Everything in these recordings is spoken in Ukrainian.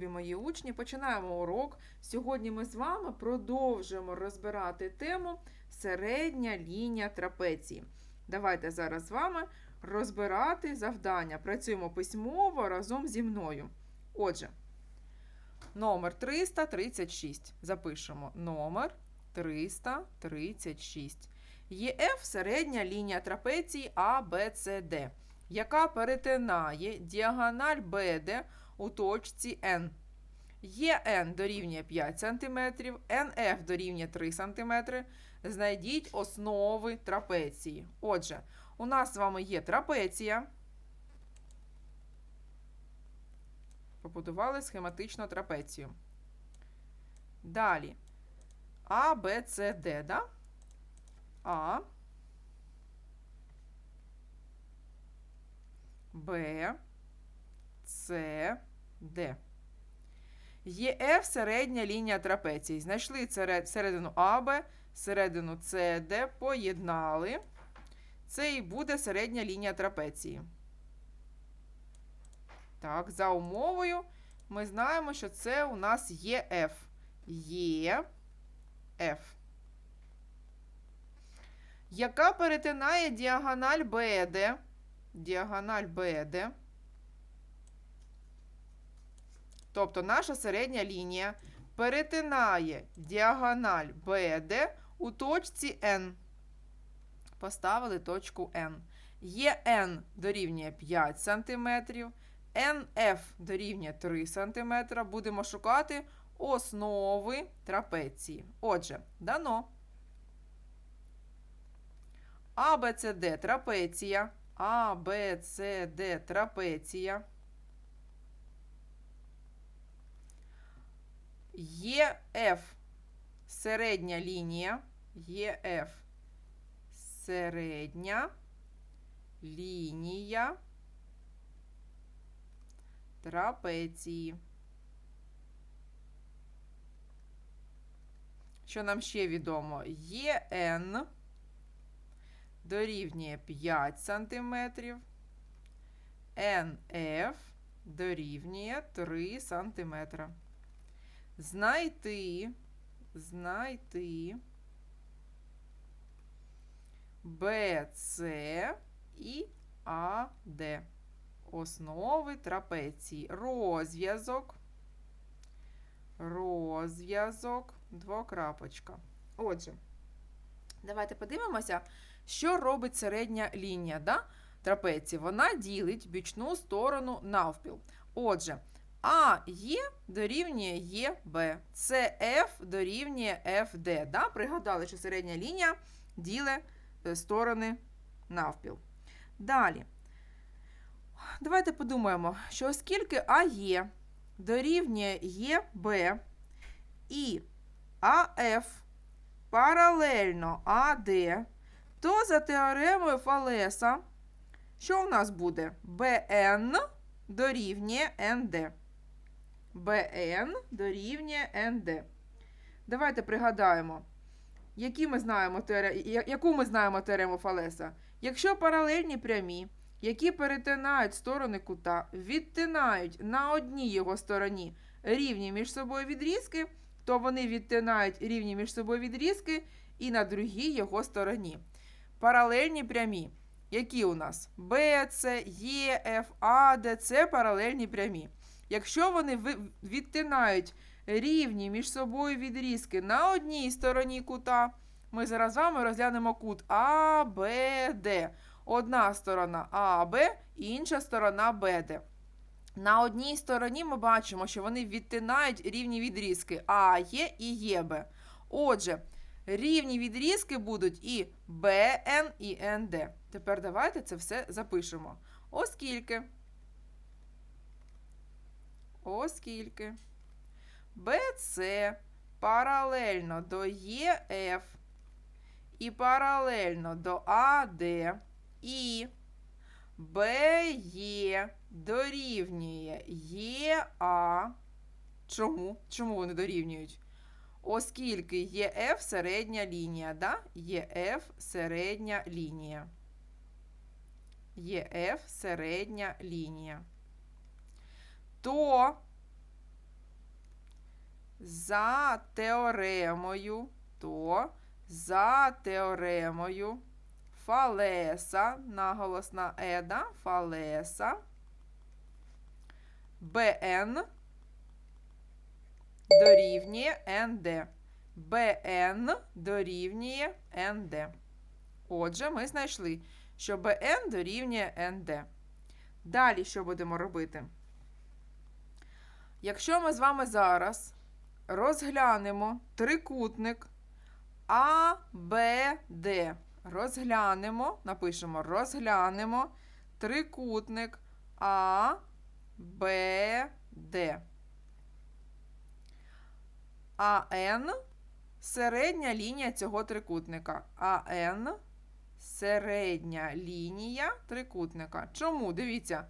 любі мої учні, починаємо урок. Сьогодні ми з вами продовжуємо розбирати тему середня лінія трапеції. Давайте зараз з вами розбирати завдання. Працюємо письмово разом зі мною. Отже, номер 336. Запишемо номер 336. ЄФ середня лінія трапеції ABCD, яка перетинає діагональ BD у точці N. ЄН дорівнює 5 см, НФ дорівнює 3 см. Знайдіть основи трапеції. Отже, у нас з вами є трапеція. Побудували схематично трапецію. Далі. А, Б, С, Д, да? А, Б, С, Д. ЄФ середня лінія трапеції. Знайшли середину АБ, середину СД, поєднали. Це і буде середня лінія трапеції. Так, за умовою ми знаємо, що це у нас ЄФ. ЄФ. Яка перетинає діагональ БД. Діагональ БД. Тобто наша середня лінія перетинає діагональ BD у точці N. Поставили точку N. ЄН дорівнює 5 см, НФ дорівнює 3 см. Будемо шукати основи трапеції. Отже, дано. АБЦД трапеція. АБЦД трапеція. ЄФ середня лінія. ЄФ середня лінія трапеції. Що нам ще відомо? ЄН дорівнює 5 см, НФ дорівнює 3 см. Знайти, знайти БЦ і АД. Основи трапеції. Розв'язок. Розв'язок. Двокрапочка. Отже, давайте подивимося, що робить середня лінія да, трапеції. Вона ділить бічну сторону навпіл. Отже, АЄ дорівнює ЄБ, СФ дорівнює ФД. Да? Пригадали, що середня лінія ділить е, сторони навпіл. Далі. Давайте подумаємо, що оскільки АЄ дорівнює ЄБ і АФ паралельно АД, то за теоремою Фалеса, що в нас буде? БН дорівнює НД. БН дорівнює НД. Давайте пригадаємо, які ми знаємо теоре... я- яку ми знаємо теорему Фалеса. Якщо паралельні прямі, які перетинають сторони кута, відтинають на одній його стороні рівні між собою відрізки, то вони відтинають рівні між собою відрізки і на другій його стороні. Паралельні прямі. Які у нас? БЦ, ЄФ, АД це паралельні прямі. Якщо вони відтинають рівні між собою відрізки на одній стороні кута, ми зараз з вами розглянемо кут АБД. Одна сторона АБ, інша сторона БД. На одній стороні ми бачимо, що вони відтинають рівні відрізки АЄ і ЄБ. Отже, рівні відрізки будуть і БН, і НД. Тепер давайте це все запишемо. Оскільки. Оскільки. БЦ паралельно до ЄФ і паралельно до АД і БЕ дорівнює ЄА. Чому? Чому вони дорівнюють? Оскільки ЄФ середня лінія, да? ЄФ середня лінія. ЄФ середня лінія. То за теоремою, то за теоремою Фалеса, наголосна еда, Фалеса, БН дорівнює НД. БН дорівнює НД. Отже, ми знайшли, що БН дорівнює НД. Далі що будемо робити? Якщо ми з вами зараз розглянемо трикутник А, Б, Д. Розглянемо, напишемо, розглянемо трикутник А, Б, Д. АН середня лінія цього трикутника. АН середня лінія трикутника. Чому? Дивіться.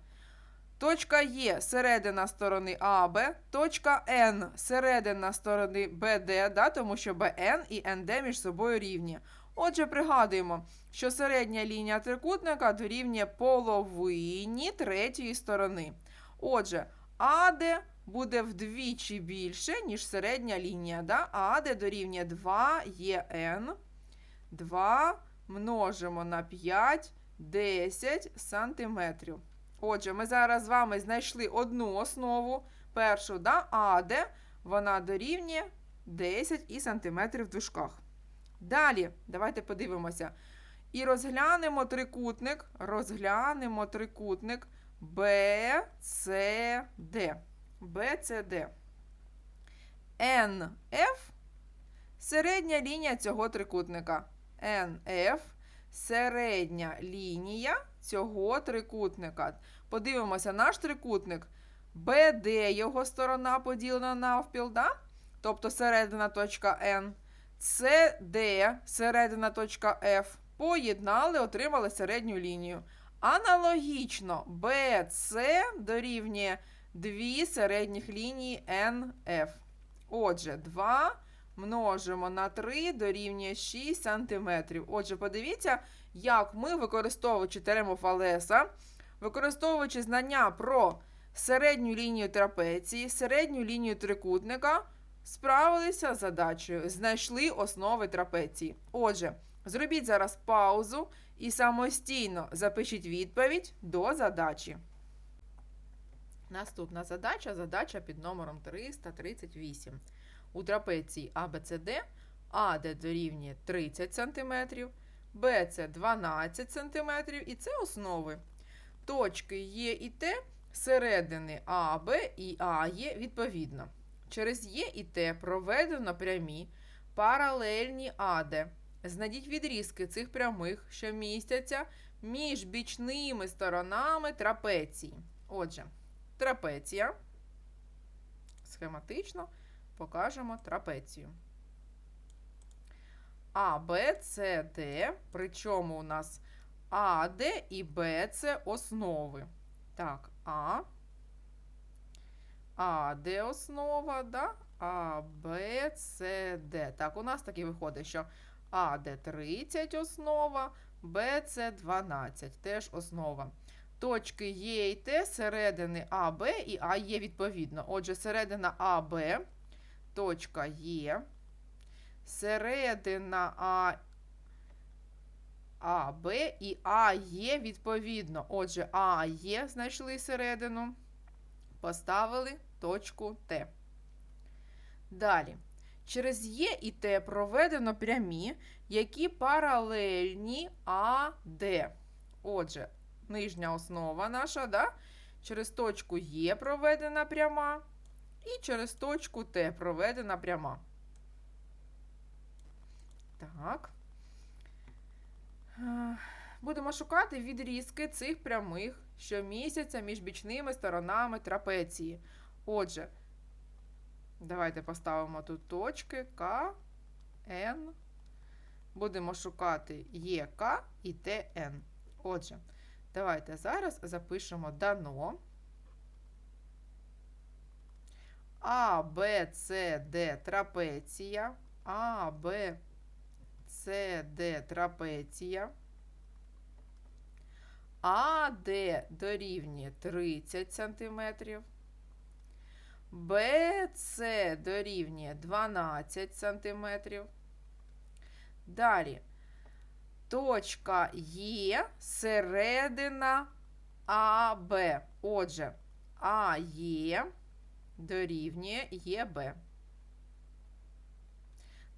Точка Є середина сторони АБ, точка Н середина сторони БД, да, тому що БН і НД між собою рівні. Отже, пригадуємо, що середня лінія трикутника дорівнює половині третьої сторони. Отже, АД буде вдвічі більше, ніж середня лінія. Да? АД дорівнює 2 ЄН. 2 множимо на 5, 10 сантиметрів. Отже, ми зараз з вами знайшли одну основу. Першу, да, АД, вона дорівнює 10 і сантиметрів в дужках. Далі, давайте подивимося. І розглянемо трикутник, розглянемо трикутник BCD. BCD. NF середня лінія цього трикутника. NF середня лінія цього трикутника. Подивимося, наш трикутник BD, його сторона поділена навпіл, да? тобто середина точка N. CD, середина точка F. Поєднали, отримали середню лінію. Аналогічно BC дорівнює дві середніх лінії NF. Отже, 2 множимо на 3 дорівнює 6 см. Отже, подивіться, як ми, використовуючи теорему Фалеса, використовуючи знання про середню лінію трапеції, середню лінію трикутника, справилися з задачею, знайшли основи трапеції. Отже, зробіть зараз паузу і самостійно запишіть відповідь до задачі. Наступна задача задача під номером 338. У трапеції ABCD АД дорівнює 30 см, БЦ 12 см і це основи. Точки Є і Т середини АБ і АЄ відповідно. Через Є і Т проведено прямі паралельні АД. Знайдіть відрізки цих прямих, що містяться між бічними сторонами трапеції. Отже, трапеція. Схематично покажемо трапецію. А, Б, С, Д. Причому у нас А, Д і Б це основи. Так, А. А, Д основа, да? А, Б, С, Д. Так, у нас таки виходить, що А, Д 30 основа, Б, С 12, теж основа. Точки Є і Т середини АБ і АЄ відповідно. Отже, середина АБ, точка Є, середина А, АБ і АЄ відповідно. Отже, АЄ знайшли середину, поставили точку Т. Далі. Через Є і Т проведено прямі, які паралельні АД. Отже, нижня основа наша, да? через точку Є проведена пряма, і через точку Т проведена пряма. Так. Е, Будемо шукати відрізки цих прямих, що місяця між бічними сторонами трапеції. Отже, давайте поставимо тут точки К, Н. Будемо шукати ЄК і ТН. Отже, давайте зараз запишемо дано. А, Б, С, Д трапеція. А, Б, С, Д трапеція. АД дорівнює 30 см. БЦ дорівнює 12 сантиметрів. Далі. Точка Є середина АБ. Отже, АЄ дорівнює ЄБ.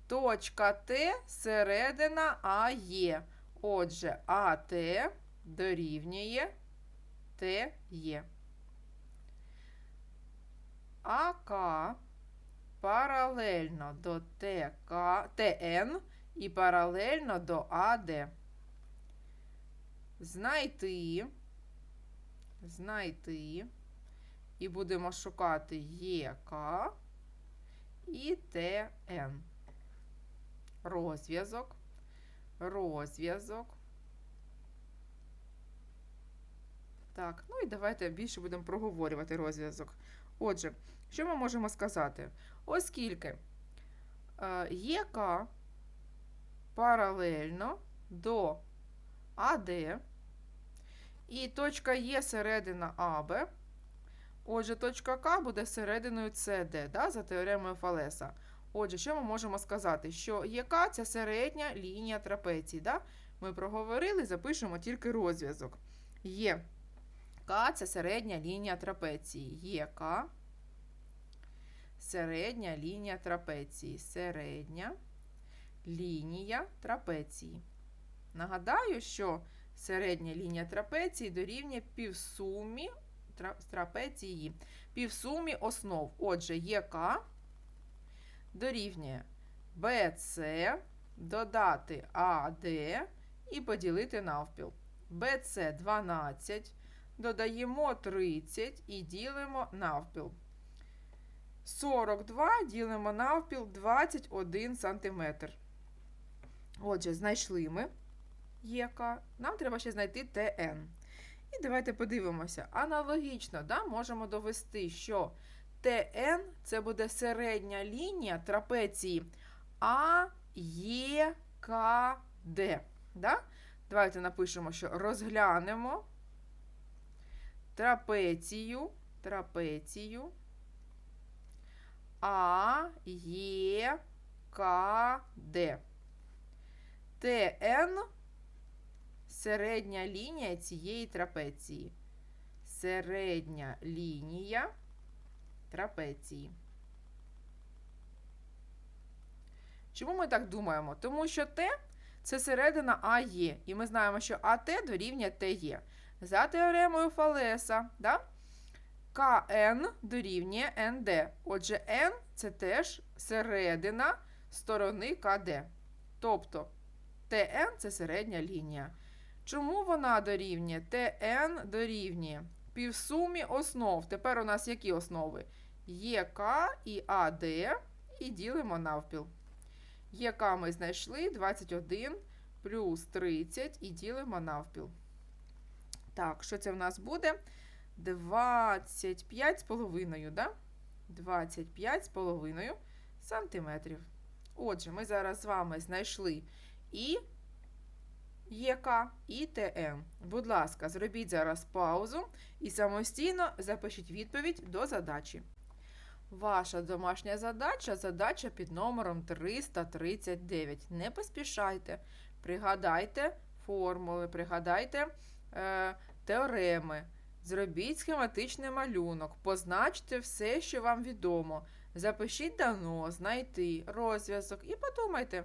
Точка Т середина АЄ. Отже, АТ дорівнює ТЄ. АК паралельно до ТК, ТН і паралельно до АД. Знайти, знайти, і будемо шукати ЄК і ТН. Розв'язок, розв'язок. Так, ну і давайте більше будемо проговорювати розв'язок. Отже, що ми можемо сказати? Оскільки е, ЄК паралельно до АД і точка Є середина АБ, отже, точка К буде серединою СД, да, за теоремою Фалеса. Отже, що ми можемо сказати? Що ЄК – це середня лінія трапеції. Да? Ми проговорили, запишемо тільки розв'язок. Є К це середня лінія трапеції. ЄК середня лінія трапеції. Середня лінія трапеції. Нагадаю, що середня лінія трапеції дорівнює півсумі тра- трапеції. Півсумі основ. Отже, ЄК дорівнює БЦ додати АД і поділити навпіл. БЦ 12. Додаємо 30 і ділимо навпіл. 42 ділимо навпіл 21 см. Отже, знайшли ми ЄК. Нам треба ще знайти ТН. І давайте подивимося. Аналогічно да, можемо довести, що ТН це буде середня лінія трапеції АЕКД. Да? Давайте напишемо, що розглянемо трапецію, трапецію АЕКД. ТН середня лінія цієї трапеції. Середня лінія трапеції. Чому ми так думаємо? Тому що Т це середина АЕ. І ми знаємо, що АТ дорівнює ТЕ. За теоремою Фалеса, да? КН дорівнює НД. Отже, N це теж середина сторони КД. Тобто ТН це середня лінія. Чому вона дорівнює? ТН дорівнює півсумі основ. Тепер у нас які основи? ЄК і АД, і ділимо навпіл. ЄК ми знайшли 21 плюс 30 і ділимо навпіл. Так, що це в нас буде? 25 з половиною, да? 25 з половиною сантиметрів. Отже, ми зараз з вами знайшли і ЄК, і ТМ. Будь ласка, зробіть зараз паузу і самостійно запишіть відповідь до задачі. Ваша домашня задача задача під номером 339. Не поспішайте. Пригадайте формули, пригадайте е, теореми. Зробіть схематичний малюнок, позначте все, що вам відомо. Запишіть дано, знайти, розв'язок і подумайте.